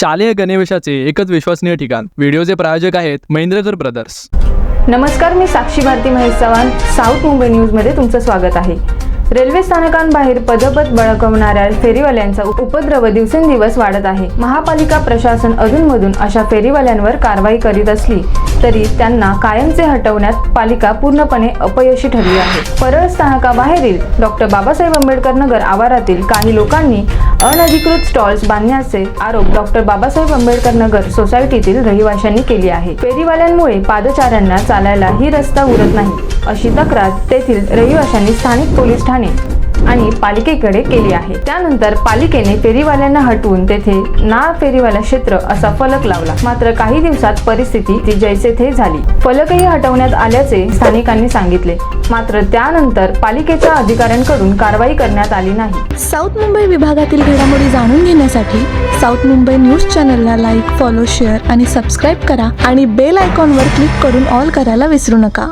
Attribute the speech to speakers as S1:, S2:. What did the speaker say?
S1: शालेय गणवेशाचे एकच विश्वसनीय ठिकाण. व्हिडिओचे प्रायोजक आहेत महेंद्रकर ब्रदर्स
S2: नमस्कार मी साक्षी भारती महेश चव्हाण. साऊथ मुंबई न्यूजमध्ये तुमचं स्वागत आहे. रेल्वे स्थानकांबाहेर पदपद बळकवणाऱ्या फेरीवाल्यांचा उपद्रव दिवसेंदिवस वाढत आहे. महापालिका प्रशासन अधूनमधून अशा फेरीवाल्यांवर कारवाई करीत असली तरी त्यांना कायमचे हटवण्यात पालिका पूर्णपणे अपयशी ठरली आहे. परळ स्थानकाबाहेरील डॉक्टर बाबासाहेब आंबेडकर नगर आवारातील काही लोकांनी अनधिकृत स्टॉल्स बांधण्याचे आरोप डॉक्टर बाबासाहेब आंबेडकर नगर सोसायटीतील रहिवाशांनी केली आहे. फेरीवाल्यांमुळे पादचाऱ्यांना चालायला ही रस्ता उरत नाही. अशी तक्रार तेथील रहिवाशांनी स्थानिक पोलीस ठाणे आणि पालिकेकडे केली आहे. त्यानंतर पालिकेने फेरीवाल्यांना हटवून तेथे ना फेरीवाला क्षेत्र असा फलक लावला. मात्र काही दिवसात परिस्थिती ती जैसे थे झाली. फलकही हटवण्यात आल्याचे स्थानिकांनी सांगितले. मात्र त्यानंतर पालिकेच्या अधिकाऱ्यांकडून कारवाई करण्यात आली नाही.
S3: साऊथ मुंबई विभागातील घडामोडी जाणून घेण्यासाठी साऊथ मुंबई न्यूज चॅनलला लाईक फॉलो शेअर आणि सबस्क्राईब करा आणि बेल आयकॉनवर क्लिक करून ऑल करायला विसरू नका.